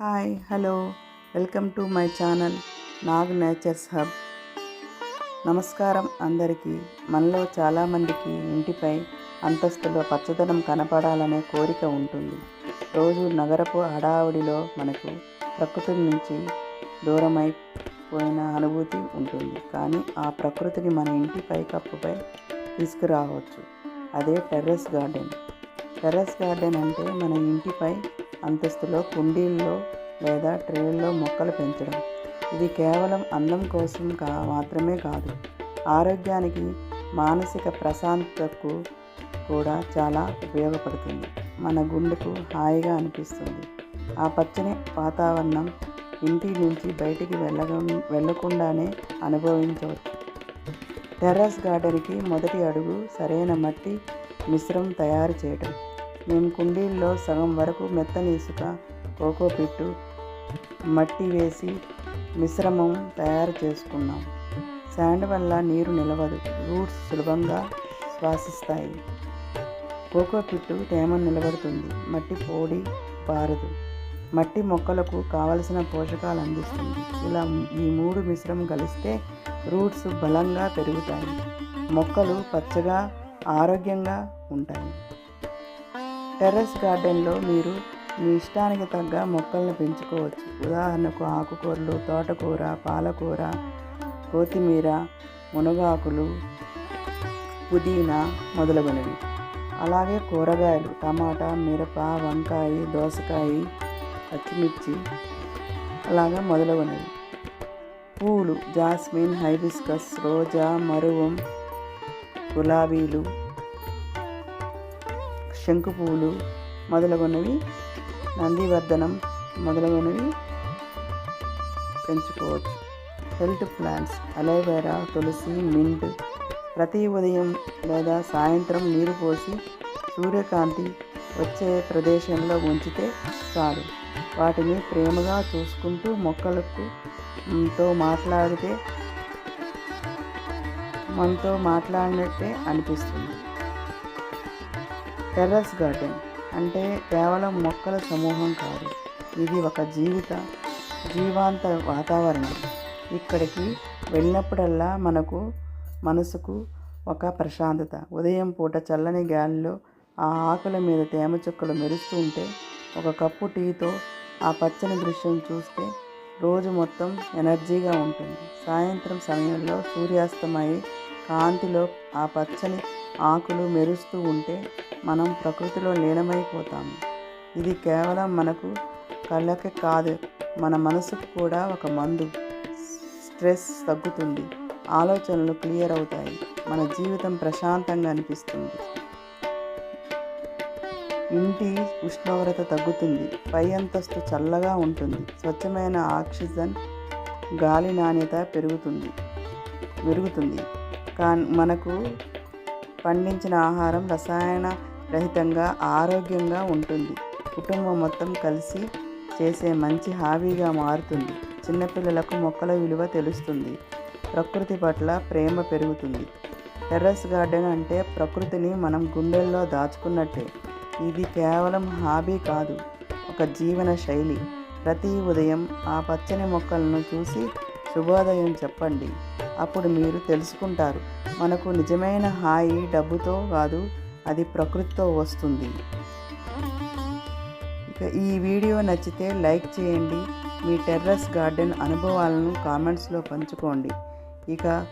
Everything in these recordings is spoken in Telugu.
Hi hello. Welcome to my channel Nag natures hub. నమస్కారం అందరికీ. మనలో చాలామందికి ఇంటిపై అంతస్తులో పచ్చదనం కనపడాలనే కోరిక ఉంటుంది. రోజు నగరపు హడావుడిలో మనకు ప్రకృతి నుంచి దూరమైపోయిన అనుభూతి ఉంటుంది. కానీ ఆ ప్రకృతిని మన ఇంటి పైకప్పుపై తీసుకురావచ్చు. అదే టెర్రస్ గార్డెన్. టెర్రస్ గార్డెన్ అంటే మన ఇంటిపై అంతస్తులో కుండీల్లో లేదా ట్రేల్లో మొక్కలు పెంచడం. ఇది కేవలం అందం కోసం కా మాత్రమే కాదు ఆరోగ్యానికి మానసిక ప్రశాంతతకు కూడా చాలా ఉపయోగపడుతుంది. మన గుండెకు హాయిగా అనిపిస్తుంది. ఆ పచ్చని వాతావరణం ఇంటి నుంచి బయటికి వెళ్ళగ వెళ్ళకుండానే అనుభవించవచ్చు. టెర్రస్ గార్డెన్కి మొదటి అడుగు సరైన మట్టి మిశ్రమం తయారు చేయడం మేము కుండీల్లో సగం వరకు మెత్తని ఇసుక కోకో పిట్టు మట్టి వేసి మిశ్రమం తయారు చేసుకున్నాం. శాండ్ వల్ల నీరు నిలవదు రూట్స్ సులభంగా శ్వాసిస్తాయి. కోకో పిట్టు తేమ నిలబడుతుంది మట్టి పొడి పారదు. మట్టి మొక్కలకు కావలసిన పోషకాలు అందిస్తుంది. ఇలా ఈ మూడు మిశ్రమం కలిస్తే రూట్స్ బలంగా పెరుగుతాయి. మొక్కలు పచ్చగా ఆరోగ్యంగా ఉంటాయి. టెర్రస్ గార్డెన్లో మీరు మీ ఇష్టానికి తగ్గ మొక్కలను పెంచుకోవచ్చు. ఉదాహరణకు ఆకుకూరలు తోటకూర పాలకూర కొత్తిమీర మునగాకులు పుదీనా మొదలగునవి. అలాగే కూరగాయలు టమాటా మిరప వంకాయ దోసకాయ పచ్చిమిర్చి అలాగా మొదలగునవి. పూలు జాస్మిన్ హైబిస్కస్ రోజా మరువం గులాబీలు శంకు పువ్వులు మొదలగునవి నందివర్ధనం మొదలగునవి పెంచుకోవచ్చు. హెల్త్ ప్లాంట్స్ అలోవెరా తులసి మింట్ ప్రతి ఉదయం లేదా సాయంత్రం నీరు పోసి సూర్యకాంతి వచ్చే ప్రదేశంలో ఉంచితే చాలు. వాటిని ప్రేమగా చూసుకుంటూ మొక్కలకు తో మాట్లాడితే మనతో మాట్లాడినట్టే అనిపిస్తుంది. టెర్రస్ గార్డెన్ అంటే కేవలం మొక్కల సమూహం కాదు. ఇది ఒక జీవిత జీవాంత వాతావరణం. ఇక్కడికి వెళ్ళినప్పుడల్లా మనకు మనసుకు ఒక ప్రశాంతత. ఉదయం పూట చల్లని గాలిలో ఆ ఆకుల మీద తేమ చుక్కలు మెరుస్తూ ఉంటే ఒక కప్పు టీతో ఆ పచ్చని దృశ్యం చూస్తే రోజు మొత్తం ఎనర్జీగా ఉంటుంది. సాయంత్రం సమయంలో సూర్యాస్తమయ కాంతిలో ఆ పచ్చని ఆకులు మెరుస్తూ ఉంటే మనం ప్రకృతిలో లీనమైపోతాము. ఇది కేవలం మనకు కళ్ళకి కాదు మన మనసుకు కూడా ఒక మందు. స్ట్రెస్ తగ్గుతుంది ఆలోచనలు క్లియర్ అవుతాయి మన జీవితం ప్రశాంతంగా అనిపిస్తుంది. ఇంటి ఉష్ణోగ్రత తగ్గుతుంది పై అంతస్తు చల్లగా ఉంటుంది స్వచ్ఛమైన ఆక్సిజన్ గాలి నాణ్యత పెరుగుతుంది పెరుగుతుంది. కా మనకు పండించిన ఆహారం రసాయన రహితంగా ఆరోగ్యంగా ఉంటుంది. కుటుంబం మొత్తం కలిసి చేసే మంచి హాబీగా మారుతుంది. చిన్నపిల్లలకు మొక్కల విలువ తెలుస్తుంది. ప్రకృతి పట్ల ప్రేమ పెరుగుతుంది. టెర్రస్ గార్డెన్ అంటే ప్రకృతిని మనం గుండెల్లో దాచుకున్నట్టే. ఇది కేవలం హాబీ కాదు ఒక జీవన శైలి. ప్రతి ఉదయం ఆ పచ్చని మొక్కలను చూసి శుభోదయం చెప్పండి. అప్పుడు మీరు తెలుసుకుంటారు. మనకు నిజమైన హాయి డబ్బుతో కాదు అది ప్రకృతితో వస్తుంది. ఇక ఈ వీడియో నచ్చితే లైక్ చేయండి. మీ టెర్రస్ గార్డెన్ అనుభవాలను కామెంట్స్లో పంచుకోండి. ఇక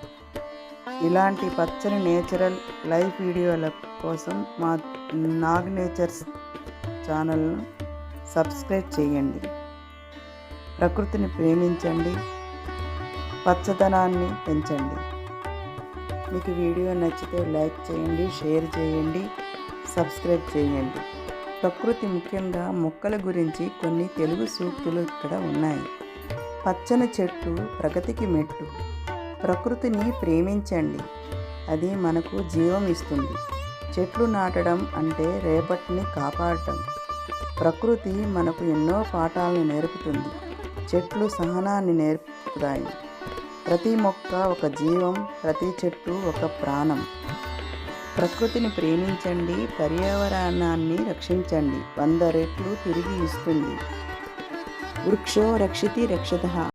ఇలాంటి పచ్చని నేచురల్ లైఫ్ వీడియోల కోసం మా నాగ్ నేచర్స్ ఛానల్ను సబ్స్క్రైబ్ చేయండి. ప్రకృతిని ప్రేమించండి. పచ్చదనాన్ని పెంచండి. మీకు వీడియో నచ్చితే లైక్ చేయండి షేర్ చేయండి సబ్స్క్రైబ్ చేయండి. ప్రకృతి ముఖ్యంగా మొక్కల గురించి కొన్ని తెలుగు సూక్తులు ఇక్కడ ఉన్నాయి. పచ్చని చెట్టు ప్రగతికి మెట్టు. ప్రకృతిని ప్రేమించండి. అది మనకు జీవం ఇస్తుంది. చెట్లు నాటడం అంటే రేపటిని కాపాడటం. ప్రకృతి మనకు ఎన్నో పాఠాలను నేర్పుతుంది. చెట్లు సహనాన్ని నేర్పుతాయి. ప్రతి మొక్క ఒక జీవం ప్రతి చెట్టు ఒక ప్రాణం. ప్రకృతిని ప్రేమించండి పర్యావరణాన్ని రక్షించండి. వంద రెట్లు తిరిగి ఇస్తుంది. వృక్షో రక్షితి రక్షత.